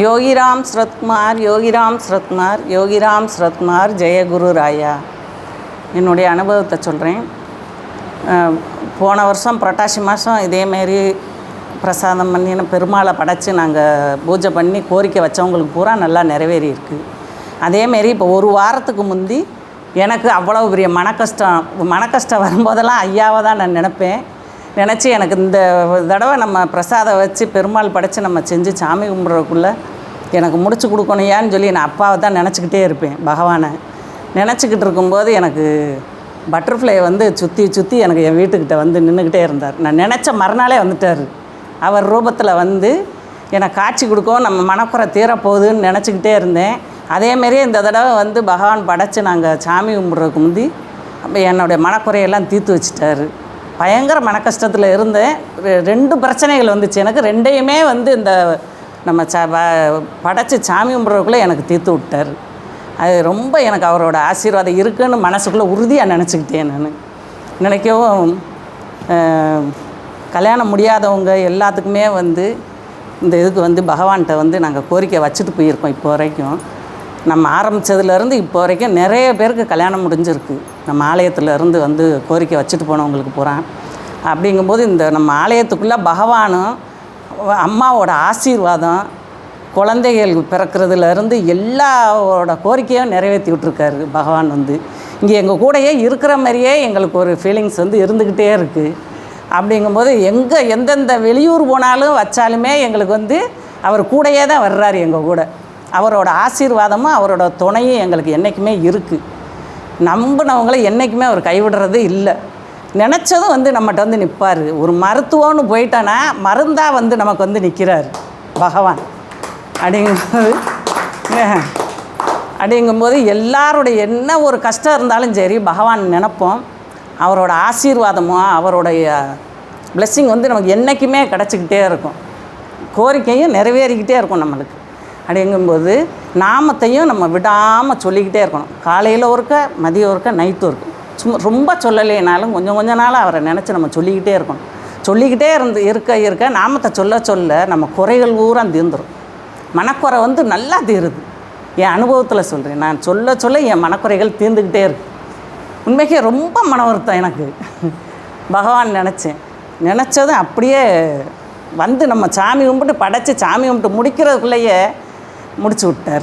யோகிராம் ஸ்ரத்குமார் யோகிராம் ஸ்ரத்குமார் யோகிராம் ஸ்ரத்குமார் ஜெயகுரு ராயா. என்னுடைய அனுபவத்தை சொல்கிறேன் போன வருஷம் புரட்டாசி மாதம் இதேமாரி பிரசாதம் பண்ணி பெருமாளை படைச்சி நாங்கள் பூஜை பண்ணி கோரிக்கை வச்சவங்களுக்கு பூரா நல்லா நிறைவேறி இருக்குது அதேமாரி இப்போ ஒரு வாரத்துக்கு முந்தி எனக்கு அவ்வளோ பெரிய மன கஷ்டம் மன கஷ்டம் வரும்போதெல்லாம் ஐயாவை தான் நான் நினப்பேன். நினச்சி எனக்கு இந்த தடவை நம்ம பிரசாதம் வச்சு பெருமாள் படைச்சி நம்ம செஞ்சு சாமி கும்பிட்றதுக்குள்ளே எனக்கு முடிச்சு கொடுக்கணுயான்னு சொல்லி நான் அப்பாவை தான் நினச்சிக்கிட்டே இருப்பேன் பகவானை. நினச்சிக்கிட்டு இருக்கும்போது எனக்கு பட்டர்ஃப்ளை வந்து சுற்றி சுற்றி எனக்கு என் வீட்டுக்கிட்ட வந்து நின்றுக்கிட்டே இருந்தார். நான் நினச்ச மறுநாளே வந்துட்டார். அவர் ரூபத்தில் வந்து எனக்கு காட்சி கொடுக்கவும் நம்ம மனக்குறை தீரப்போகுதுன்னு நினச்சிக்கிட்டே இருந்தேன். அதேமாரியே இந்த தடவை வந்து பகவான் படைச்சி நாங்கள் சாமி கும்பிட்றதுக்கு முந்தி அப்போ என்னுடைய மனக்குறையெல்லாம் தீர்த்து வச்சிட்டாரு. பயங்கர மன கஷ்டத்தில் இருந்தேன். ரெ- ரெண்டு பிரச்சனைகள் வந்துச்சு. எனக்கு ரெண்டையுமே வந்து இந்த நம்ம ச படைச்சி சாமி கும்பிட்றதுக்குள்ளே எனக்கு தீர்த்து விட்டார். அது ரொம்ப எனக்கு அவரோட ஆசீர்வாதம் இருக்குன்னு மனசுக்குள்ளே உறுதியாக நினச்சிக்கிட்டேன் நான். நினைக்கவும் கல்யாணம் முடியாதவங்க எல்லாத்துக்குமே வந்து இந்த இதுக்கு வந்து பகவான்கிட்ட வந்து நாங்கள் கோரிக்கை வச்சுட்டு போயிருக்கோம் இப்போ வரைக்கும். நம்ம ஆரம்பித்ததுலேருந்து இப்போ வரைக்கும் நிறைய பேருக்கு கல்யாணம் முடிஞ்சிருக்கு. நம்ம ஆலயத்துலேருந்து வந்து கோரிக்கை வச்சுட்டு போனவங்களுக்கு போகிறான் அப்படிங்கும்போது இந்த நம்ம ஆலயத்துக்குள்ளே பகவானும் அம்மாவோட ஆசீர்வாதம் குழந்தைகள் பிறக்கிறதுலேருந்து எல்லாரோட கோரிக்கையும் நிறைவேற்றி விட்ருக்காரு பகவான் வந்து. இங்கே எங்கள் கூடயே இருக்கிற மாதிரியே எங்களுக்கு ஒரு ஃபீலிங்ஸ் வந்து இருந்துக்கிட்டே இருக்குது அப்படிங்கும்போது எங்கே எந்தெந்த வெளியூர் போனாலும் வச்சாலுமே எங்களுக்கு வந்து அவர் கூடயே தான் வர்றாரு எங்கள் கூட. அவரோட ஆசீர்வாதமும் அவரோட துணையும் எங்களுக்கு என்றைக்குமே இருக்குது நம்பினவங்கள என்றைக்குமே அவர் கைவிடுறது இல்லை. நினச்சதும் வந்து நம்மகிட்ட வந்து நிற்பார் ஒரு மருத்துவம்னு போயிட்டோன்னா மருந்தாக வந்து நமக்கு வந்து நிற்கிறார் பகவான். அப்படிங்கும்போது அப்படிங்கும்போது எல்லாருடைய என்ன ஒரு கஷ்டம் இருந்தாலும் சரி பகவான் நினைப்போம். அவரோட ஆசீர்வாதமும் அவருடைய பிளெஸ்ஸிங் வந்து நமக்கு என்றைக்குமே கிடச்சிக்கிட்டே இருக்கும். கோரிக்கையும் நிறைவேறிக்கிட்டே இருக்கும் நம்மளுக்கு. அப்படிங்கும்போது நாமத்தையும் நம்ம விடாமல் சொல்லிக்கிட்டே இருக்கணும். காலையில் ஒருக்க மதியம் ஒருக்க நைட்டு ஒருக்க. சும்மா ரொம்ப சொல்லலைனாலும் கொஞ்சம் கொஞ்ச நாள் அவரை நினச்சி நம்ம சொல்லிக்கிட்டே இருக்கணும். சொல்லிக்கிட்டே இருந்து இருக்க இருக்க நாமத்தை சொல்ல சொல்ல நம்ம குறைகள் பூரா தீர்ந்துடும் மனக்குறை வந்து நல்லா தீருது. என் அனுபவத்தில் சொல்கிறேன் நான் சொல்ல சொல்ல என் மனக்குறைகள் தீர்ந்துக்கிட்டே இருக்கு. உண்மைக்கே ரொம்ப மன வருத்தம் எனக்கு. பகவான் நினச்சேன். நினச்சதும் அப்படியே வந்து நம்ம சாமி கும்பிட்டு படைச்சி சாமி கும்பிட்டு முடிக்கிறதுக்குள்ளேயே முடிச்சு விட்டார்.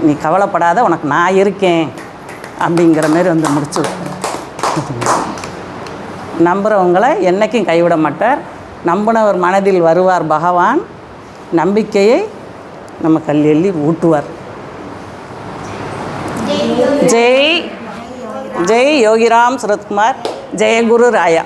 நீ கவலைப்படாத உனக்கு நான் இருக்கேன் அப்படிங்கிற மாதிரி வந்து முடிச்சு விட்டார். நம்புகிறவங்களை என்றைக்கும் கைவிட மாட்டார். நம்பினவர் மனதில் வருவார் பகவான். நம்பிக்கையை நம்ம கல்லெல்லி ஊட்டுவார். ஜெய் ஜெய் யோகிராம் சரத்குமார். ஜெயகுரு ராயா.